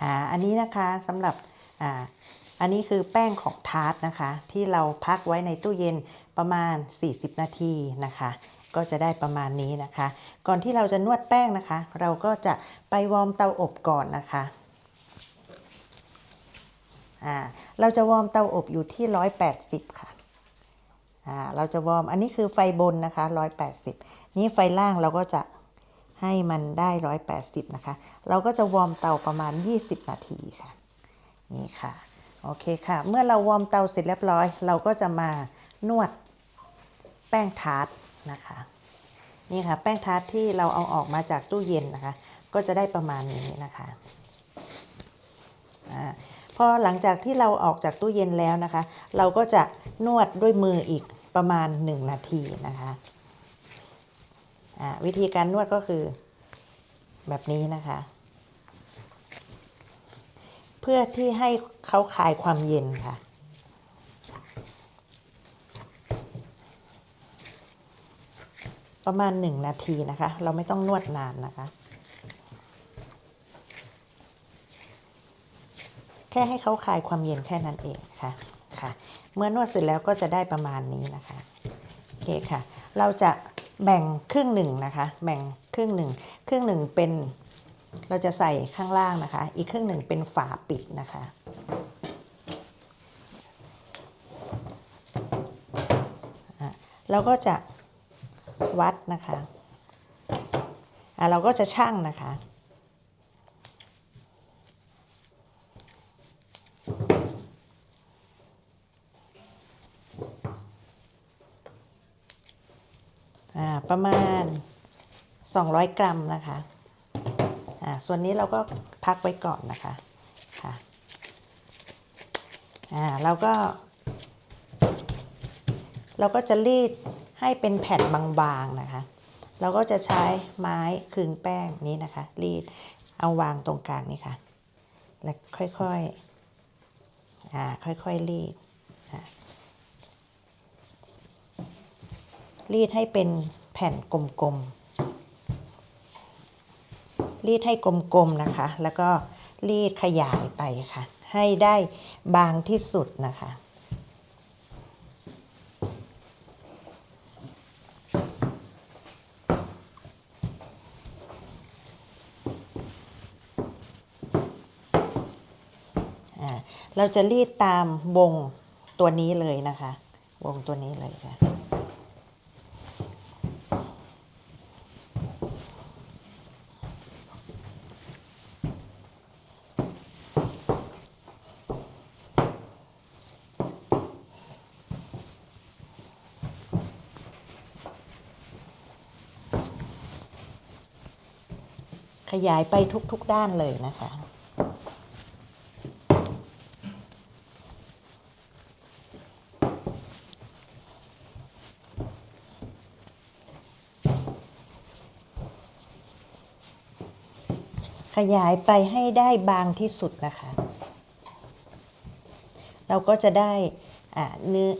อ่าอันนี้นะคะสำหรับอ่าอันนี้คือแป้งของทาร์ตนะคะ ที่เราพักไว้ในตู้เย็นประมาณ 40 นาทีนะคะก็จะได้ประมาณนี้นะคะ ก่อนที่เราจะนวดแป้งนะคะ เราก็จะไปวอร์มเตาอบก่อนนะคะอ่าเราจะวอร์มเตาอบอยู่ที่ 180 ค่ะอ่าเราจะวอร์มอันนี้คือไฟบนนะคะ 180 นี่ไฟล่างเราก็จะ ให้มันได้ 180 นะคะ เราก็จะวอร์มเตาประมาณ 20 นาทีค่ะ นี่ค่ะ โอเคค่ะ เมื่อเราวอร์มเตาเสร็จเรียบร้อย เราก็จะมานวดแป้งทาร์ตนะคะ นี่ค่ะ แป้งทาร์ตที่เราเอาออกมาจากตู้เย็นนะคะ ก็จะได้ประมาณนี้นะคะอาพอหลังจากที่เราออกจากตู้เย็นแล้วนะคะ เราก็จะนวดด้วยมืออีกประมาณ 1 นาทีนะคะอ่าวิธีการนวดก็คือ แบบนี้นะคะ เพื่อที่ให้เขาคลายความเย็นค่ะ ประมาณ1นาทีนะคะ เราไม่ต้องนวดนานนะคะ แค่ให้เขาคลายความเย็นแค่นั้นเองค่ะค่ะ เมื่อนวดเสร็จแล้วก็จะได้ประมาณนี้นะคะโอเคค่ะ เราจะ แบ่งครึ่งหนึ่งนะคะ แบ่งครึ่งหนึ่งครึ่งหนึ่งเป็นเราจะใส่ข้างล่างนะคะ อีกครึ่งหนึ่งเป็นฝาปิดนะคะ เราก็จะวัดนะคะะเราก็จะชั่งนะคะ อ่าประมาณ 200 กรัมนะคะอ่าส่วนนี้เราก็พักไว้ก่อนนะคะค่ะอ่าเราก็ เราก็จะรีดให้เป็นแผ่นบางๆนะคะ เราก็จะใช้ไม้ขึงแป้งนี้นะคะ รีดเอาวางตรงกลางนี่ค่ะ แล้วค่อยๆอ่าค่อยๆรีด รีดให้เป็นแผ่นกลมๆ รีดให้กลมๆนะคะ แล้วก็รีดขยายไปค่ะ ให้ได้บางที่สุดนะคะ เราจะรีดตามวงตัวนี้เลยนะคะ วงตัวนี้เลยค่ะ ขยายไปทุกๆด้านเลยนะคะ ขยายไปให้ได้บางที่สุดนะคะ เราก็จะได้เนื้อ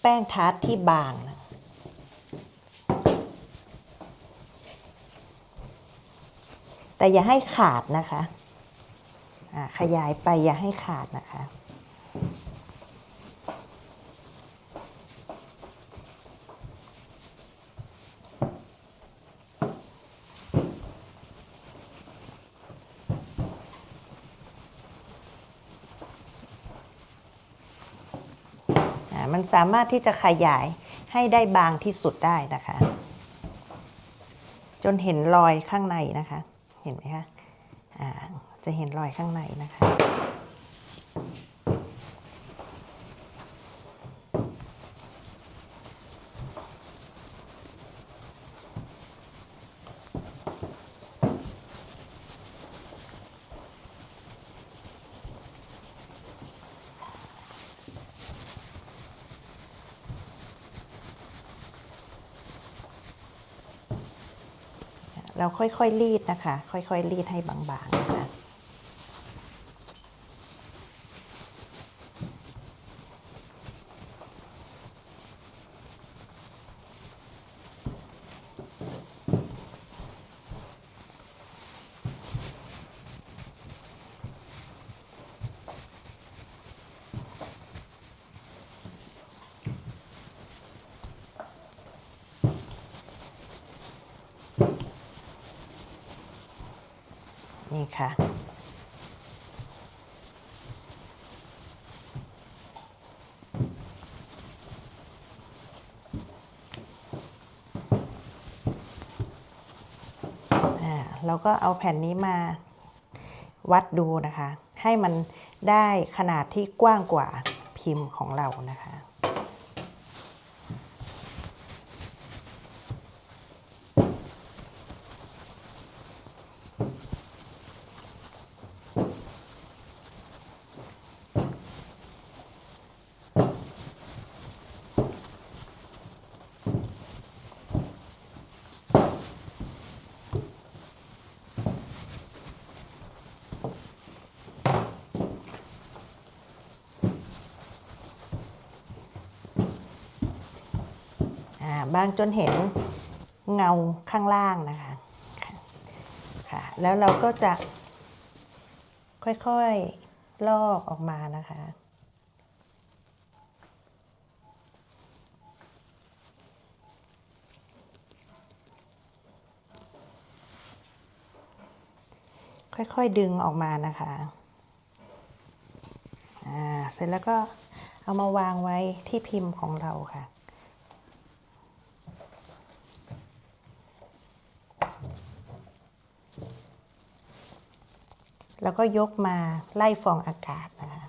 แป้งทาร์ตที่บางนะ แต่อย่าให้ขาดนะคะขยายไปอย่าให้ขาดนะคะ มันสามารถที่จะขยายให้ได้บางที่สุดได้นะคะ จนเห็นรอยข้างในนะคะ เห็นไหมคะอ่าจะเห็นรอยข้างในนะคะ เราค่อยๆรีดนะคะ ค่อยๆรีดให้บางๆ นี่ค่ะอ่าเราก็เอาแผ่นนี้มาวัดดูนะคะ ให้มันได้ขนาดที่กว้างกว่าพิมพ์ของเรานะคะ อ่า บางจนเห็นเงาข้างล่างนะคะค่ะแล้วเราก็จะค่อยๆลอกออกมานะคะค่อยๆดึงออกมานะคะ อ่า เสร็จแล้วก็เอามาวางไว้ที่พิมพ์ของเราค่ะ แล้วก็ยกมาไล่ฟองอากาศนะคะ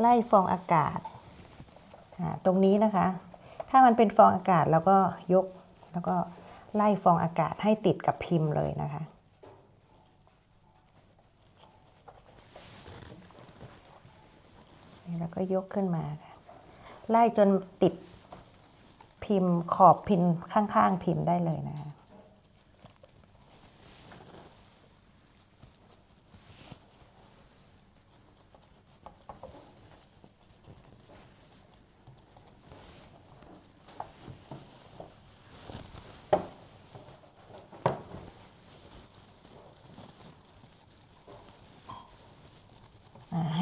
ไล่ฟองอากาศ ตรงนี้นะคะ ถ้ามันเป็นฟองอากาศแล้วก็ยกแล้วก็ไล่ฟองอากาศให้ติดกับพิมพ์เลยนะคะ แล้วก็ยกขึ้นมาค่ะไล่จนติดพิมพ์ขอบพิมพ์ข้างๆพิมพ์ได้เลยนะคะ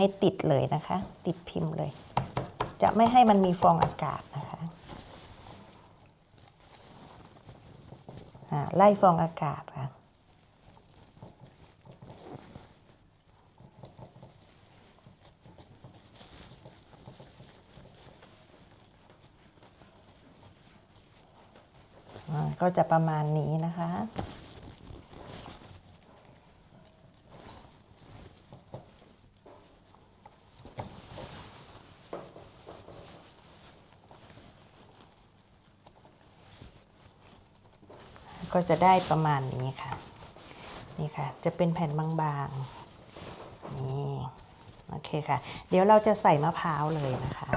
ให้ติดเลยนะคะ ติดพิมพ์เลย จะไม่ให้มันมีฟองอากาศนะคะไล่ฟองอากาศค่ะก็จะประมาณนี้นะคะ ก็จะได้ประมาณนี้ค่ะ นี่ค่ะ จะเป็นแผ่นบางๆ นี่ โอเคค่ะ เดี๋ยวเราจะใส่มะพร้าวเลยนะคะ